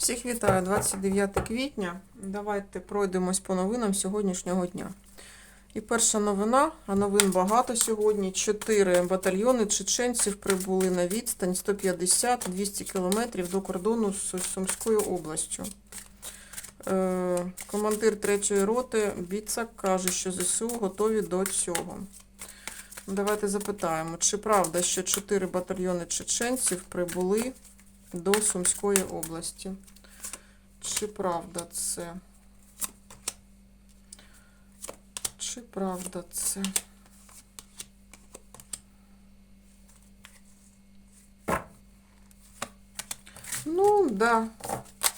Всіх вітаю 29 квітня. Давайте пройдемось по новинам сьогоднішнього дня. І перша новина, а новин багато сьогодні. Чотири батальйони чеченців прибули на відстань 150-200 кілометрів до кордону з Сумською областю. Е, Командир 3-ї роти Біцак каже, що ЗСУ готові до цього. Давайте запитаємо, чи правда, що чотири батальйони чеченців прибули до Сумської області. Чи правда це? Чи правда це? Ну, да.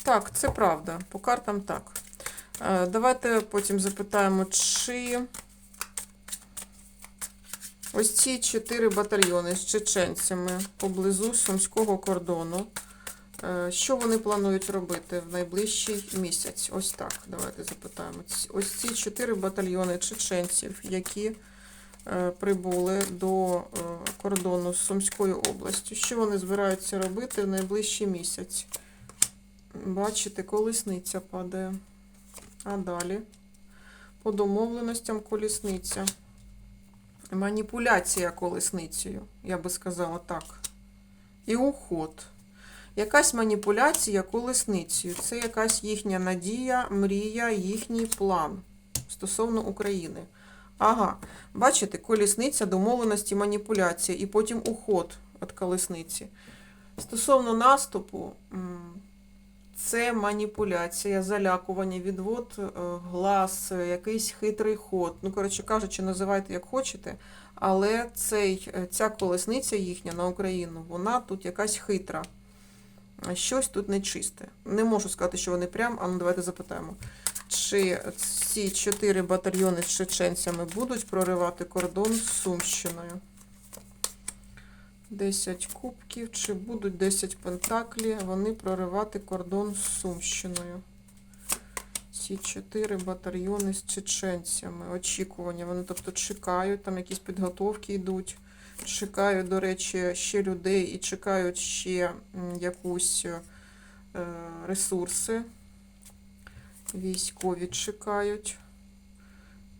Так, це правда. По картам так. Е, Давайте потім запитаємо, чи ось ці чотири батальйони з чеченцями поблизу Сумського кордону. Е, Що вони планують робити в найближчий місяць? Ось так. Давайте запитаємо. Ось ці чотири батальйони чеченців, які е, прибули до е, кордону з Сумською областю. Що вони збираються робити в найближчий місяць? Бачите, колесниця падає. А далі. По домовленостям колісниця. Маніпуляція колесницею, я би сказала так. І уход. Якась маніпуляція колесницею. Це якась їхня надія, мрія, їхній план стосовно України. Ага, бачите, колісниця, домовленості, маніпуляція і потім уход від колесниці. Стосовно наступу, це маніпуляція, залякування, відвод е, глаз, е, якийсь хитрий ход. Ну, коротше кажучи, називайте як хочете, але цей, е, ця колесниця їхня на Україну, вона тут якась хитра. Щось тут нечисте. Не можу сказати, що вони прям, але ну, давайте запитаємо. Чи ці чотири батальйони з чеченцями будуть проривати кордон з Сумщиною? 10 кубків, чи будуть 10 пентаклі вони проривати кордон з Сумщиною? Ці чотири батальйони з чеченцями. Очікування. Вони, тобто, чекають, там якісь підготовки йдуть. Чекають, до речі, ще людей і чекають ще якусь е, ресурси. Військові чекають.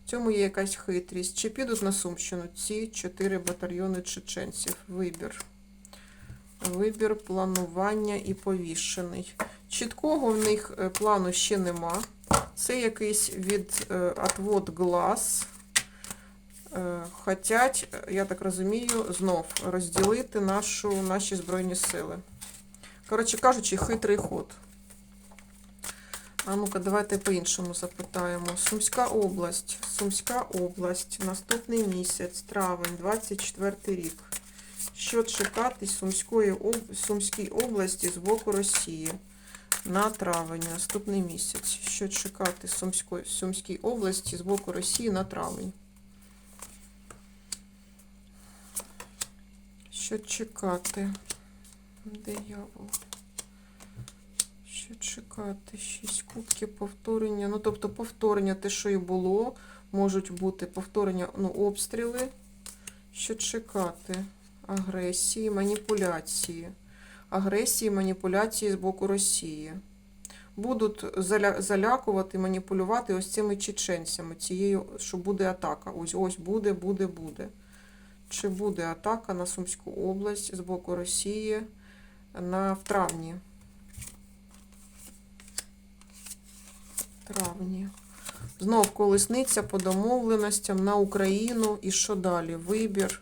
В цьому є якась хитрість. Чи підуть на Сумщину ці чотири батальйони чеченців? Вибір. Вибір, планування і повішений. Чіткого в них е, плану ще нема. Це якийсь від е, отвод глаз. Е, Хотять, я так розумію, знов розділити нашу, наші Збройні сили. Коротше кажучи, хитрий ход. А ну-ка, давайте по-іншому запитаємо. Сумська область. Сумська область. Наступний місяць, травень, 24 рік. Що чекати Сумської об... Сумській області з боку Росії на травень, наступний місяць? Що чекати Сумської... Сумській області з боку Росії на травень? Що чекати? Диявол. Що чекати? Шість кубків, повторення. Ну, тобто повторення те, що і було. Можуть бути повторення, ну, обстріли. Що чекати? Агресії, маніпуляції. Агресії, маніпуляції з боку Росії. Будуть заля- залякувати, маніпулювати ось цими чеченцями, цією, що буде атака. Ось ось буде, буде, буде. Чи буде атака на Сумську область з боку Росії на в травні? Травні. Знов колесниця по домовленостям на Україну. І що далі? Вибір.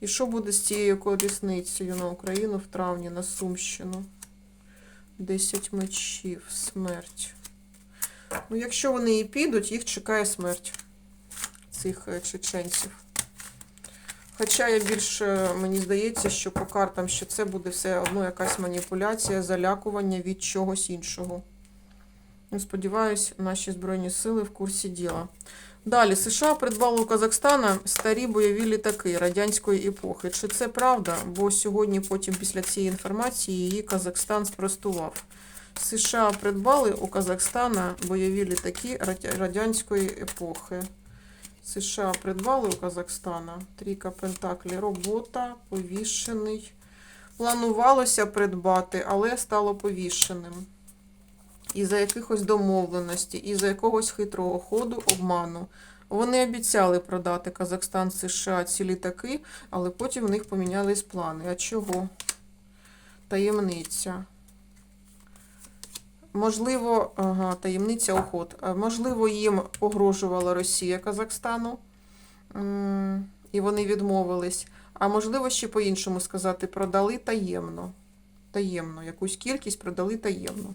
І що буде з цією колесницею на Україну в травні, на Сумщину? 10 мечів, смерть. Ну, якщо вони і підуть, їх чекає смерть цих е, чеченців. Хоча я більше, мені здається, що по картам, що це буде все одно якась маніпуляція, залякування від чогось іншого. Ну, Сподіваюсь, наші Збройні сили в курсі діла. Далі, США придбали у Казахстана старі бойові літаки радянської епохи. Чи це правда? Бо сьогодні, потім, після цієї інформації, її Казахстан спростував. США придбали у Казахстана бойові літаки радянської епохи. США придбали у Казахстана. Трійка Пентаклі. Робота, повішений. Планувалося придбати, але стало повішеним. Із-за якихось домовленостей, із-за якогось хитрого ходу, обману. Вони обіцяли продати Казахстан США ці літаки, але потім в них помінялись плани. А чого? Таємниця. Можливо, ага, таємниця уход. Можливо, їм погрожувала Росія Казахстану, і вони відмовились. А можливо, ще по-іншому сказати, продали таємно. Таємно. Якусь кількість продали таємно.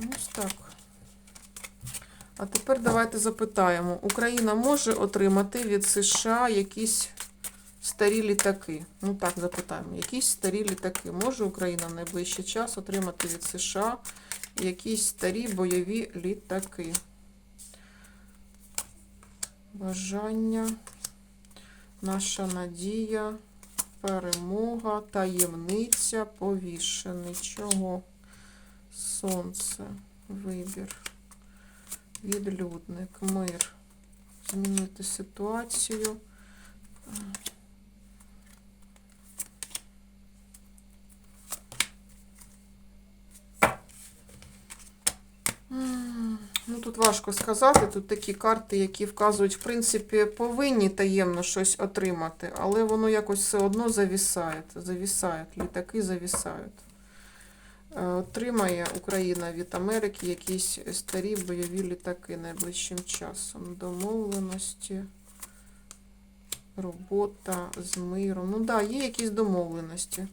Ну, Ось так. А тепер давайте запитаємо: Україна може отримати від США якісь старі літаки? Ну так, запитаємо. Якісь старі літаки. Може Україна в найближчий час отримати від США якісь старі бойові літаки? Бажання, наша надія, перемога, таємниця, повішений. Чого? Сонце, вибір, відлюдник, мир. Змінити ситуацію. Ну, тут важко сказати. Тут такі карти, які вказують, в принципі, повинні таємно щось отримати, але воно якось все одно завісає. Завісає. Літаки завісають. Е, Отримає Україна від Америки якісь старі бойові літаки найближчим часом. Домовленості, робота з миром. Ну так, да, є якісь домовленості.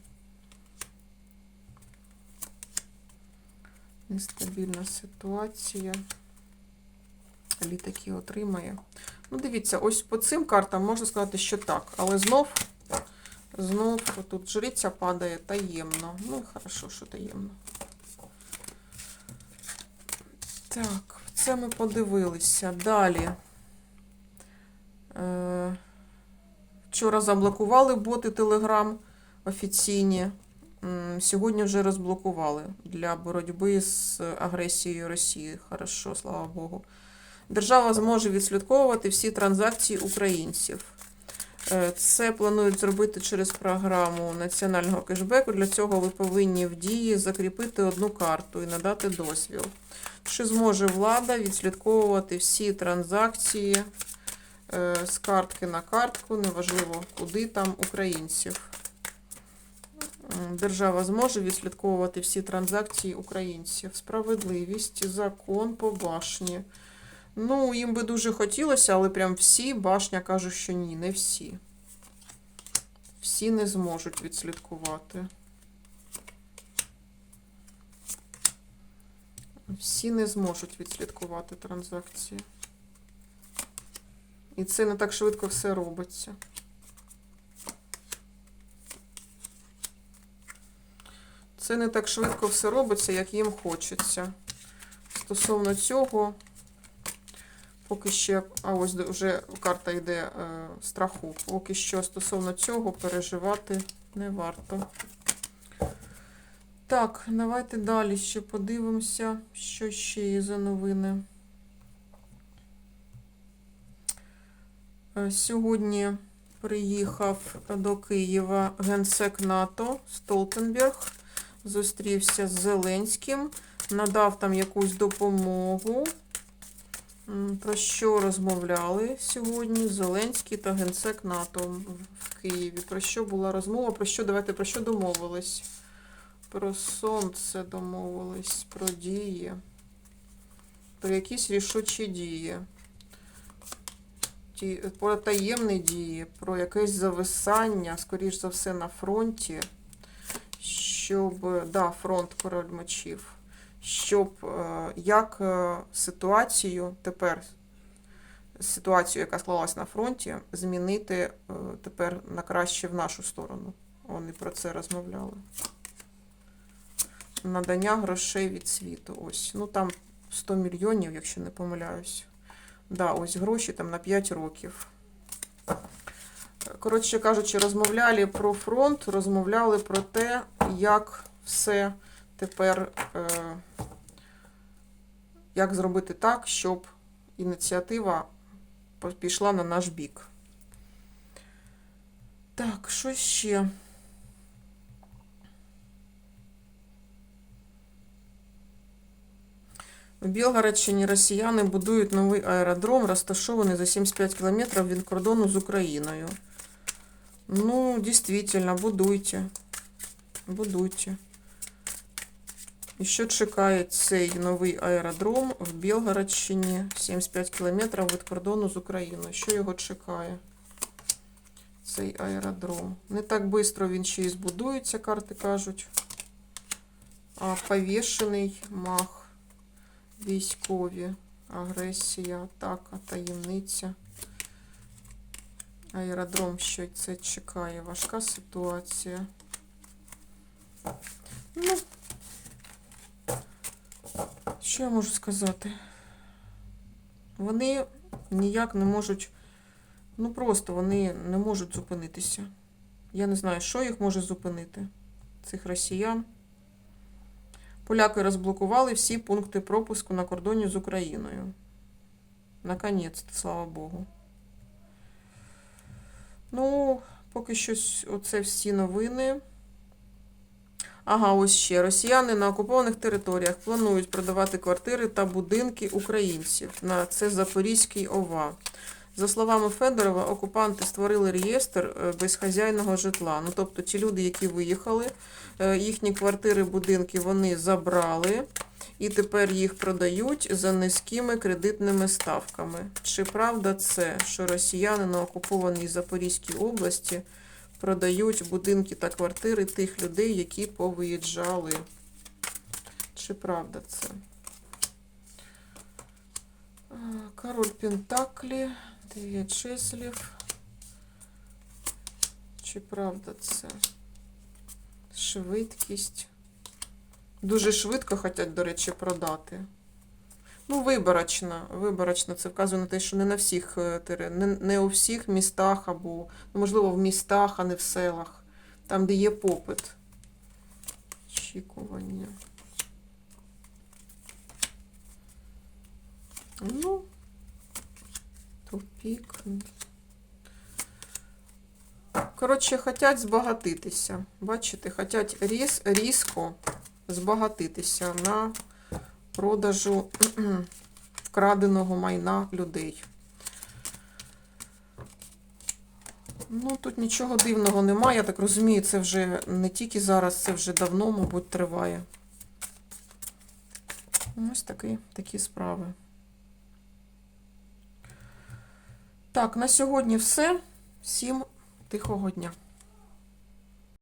Нестабільна ситуація. Літаки отримає. Ну, дивіться, ось по цим картам можна сказати, що так. Але знов, знов тут жриця падає таємно. Ну, хорошо, що таємно. Так, це ми подивилися. Далі. Е, Вчора заблокували боти Телеграм офіційні. Сьогодні вже розблокували для боротьби з агресією Росії. Хорошо, слава Богу. Держава зможе відслідковувати всі транзакції українців. Е, Це планують зробити через програму національного кешбеку. Для цього ви повинні в дії закріпити одну карту і надати дозвіл. Чи зможе влада відслідковувати всі транзакції е, з картки на картку, неважливо куди там українців? Держава зможе відслідковувати всі транзакції українців. Справедливість, закон по башні. Ну, їм би дуже хотілося, але прям всі башня каже, що ні, не всі. Всі не зможуть відслідкувати. Всі не зможуть відслідкувати транзакції. І це не так швидко все робиться. Це не так швидко все робиться, як їм хочеться. Стосовно цього, поки ще, а ось вже карта йде е, страху. Поки що стосовно цього переживати не варто. Так, давайте далі ще подивимося, що ще є за новини. Е, Сьогодні приїхав до Києва генсек НАТО Столтенберг, зустрівся з Зеленським, надав там якусь допомогу. Про що розмовляли сьогодні Зеленський та генсек НАТО в Києві? Про що була розмова? Про що давайте про що домовились? Про сонце домовились, про дії, про якісь рішучі дії. Ті, про таємні дії, про якесь зависання, скоріш за все, на фронті, щоб, да, фронт король мечів, щоб е, як е, ситуацію тепер, ситуацію, яка склалась на фронті, змінити е, тепер на краще в нашу сторону. Вони про це розмовляли. Надання грошей від світу. Ось. Ну там 100 мільйонів, якщо не помиляюсь. Да, ось гроші там на 5 років. Коротше кажучи, розмовляли про фронт, розмовляли про те, як все тепер, е, як зробити так, щоб ініціатива пішла на наш бік. Так, що ще? У Білгородщині росіяни будують новий аеродром, розташований за 75 кілометрів від кордону з Україною. Ну, дійсно, будуйте. Будуйте. І що чекає цей новий аеродром в Білгородщині 75 кілометрів від кордону з Україною? Що його чекає? Цей аеродром. Не так швидко він ще і збудується, карти кажуть. А повішений мах, військові, агресія, атака, таємниця. Аеродром, що це чекає. Важка ситуація. Ну, що я можу сказати? Вони ніяк не можуть, ну просто вони не можуть зупинитися. Я не знаю, що їх може зупинити, цих росіян. Поляки розблокували всі пункти пропуску на кордоні з Україною. Наконець-то, слава Богу. Ну, поки що с- оце всі новини. Ага, ось ще. Росіяни на окупованих територіях планують продавати квартири та будинки українців. На це Запорізький ОВА. За словами Федорова, окупанти створили реєстр е, безхазяйного житла. Ну, тобто ті люди, які виїхали, е, їхні квартири, будинки вони забрали і тепер їх продають за низькими кредитними ставками. Чи правда це, що росіяни на окупованій Запорізькій області продають будинки та квартири тих людей, які повиїжджали? Чи правда це? Король Пентаклі, дев'ять числів. Чи правда це? Швидкість. Дуже швидко хочуть, до речі, продати. Ну, виборочно. Виборочно. Це вказує на те, що не на всіх е, не, не у всіх містах або, ну, можливо, в містах, а не в селах. Там, де є попит. Очікування. Ну, тупік. Коротше, хотять збагатитися. Бачите, хотять різ, різко збагатитися на продажу вкраденого майна людей. Ну, тут нічого дивного немає. Я так розумію, це вже не тільки зараз, це вже давно, мабуть, триває. Ось такі, такі справи. Так, на сьогодні все. Всім тихого дня.